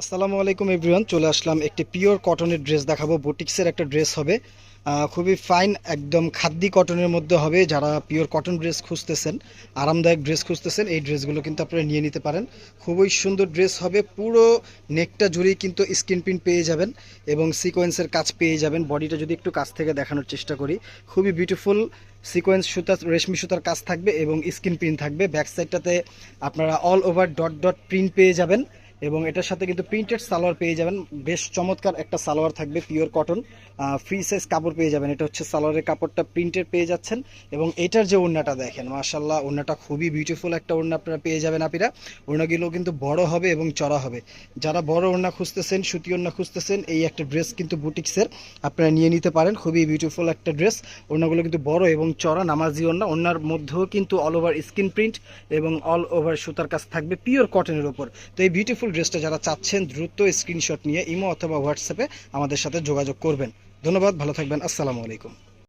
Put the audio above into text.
আসসালামু আলাইকুম এভরিওয়ান, চলে আসলাম একটি পিওর কটনের ড্রেস দেখাবো। বুটিক্সের একটা ড্রেস হবে। খুবই ফাইন, একদম খাদ্যি কটনের মধ্যে হবে। যারা পিওর কটন ড্রেস খুঁজতেছেন, আরামদায়ক ড্রেস খুঁজতেছেন, এই ড্রেসগুলো কিন্তু আপনারা নিয়ে নিতে পারেন। খুবই সুন্দর ড্রেস হবে, পুরো নেকটা জুড়েই কিন্তু স্ক্রিন প্রিন্ট পেয়ে যাবেন এবং সিকোয়েন্সের কাজ পেয়ে যাবেন। বডিটা যদি একটু কাছ থেকে দেখানোর চেষ্টা করি, খুবই বিউটিফুল সিকোয়েন্স সুতা রেশমি সুতার কাজ থাকবে এবং স্ক্রিন প্রিন্ট থাকবে। ব্যাক সাইডটাতে আপনারা all over dot dot print পেয়ে যাবেন। এবং এটার সাথে কিন্তু প্রিন্টেড সালোয়ার পেয়ে যাবেন। বেশ চমৎকার একটা সালোয়ার থাকবে পিওর কটন ফ্রি সাইজ কাপড় পেয়ে যাবেন। এটা হচ্ছে সালোয়ারের কাপড়টা প্রিন্টেড পেয়ে যাচ্ছেন এবং এটার যে ওড়নাটা দেখেন মাশাল্লাহ ওড়নাটা খুবই বিউটিফুল একটা ওড়না আপনারা পেয়ে যাবেন আপিরা। ওড়নাগুলো কিন্তু বড় হবে এবং চড়া হবে। যারা বড় ওড়না খুঁজতেছেন, সুতি ওড়না খুঁজতেছেন, এই একটা ড্রেস কিন্তু বুটিক্সের আপনারা নিয়ে নিতে পারেন। খুবই বিউটিফুল একটা ড্রেস ওড়নাগুলো কিন্তু বড় এবং চড়া, নামাজি ওড়না। ওড়নার মধ্যেও কিন্তু অল ওভার স্কিন প্রিন্ট এবং অল ওভার সুতার কাজ থাকবে পিওর কটনের ওপর তো এই বিউটিফুল ড্রেসটা যারা চাচ্ছেন, দ্রুত স্ক্রিনশট নিয়ে ইমো অথবা হোয়াটসঅ্যাপে আমাদের সাথে যোগাযোগ করবেন। ধন্যবাদ, ভালো থাকবেন, আসসালামু আলাইকুম।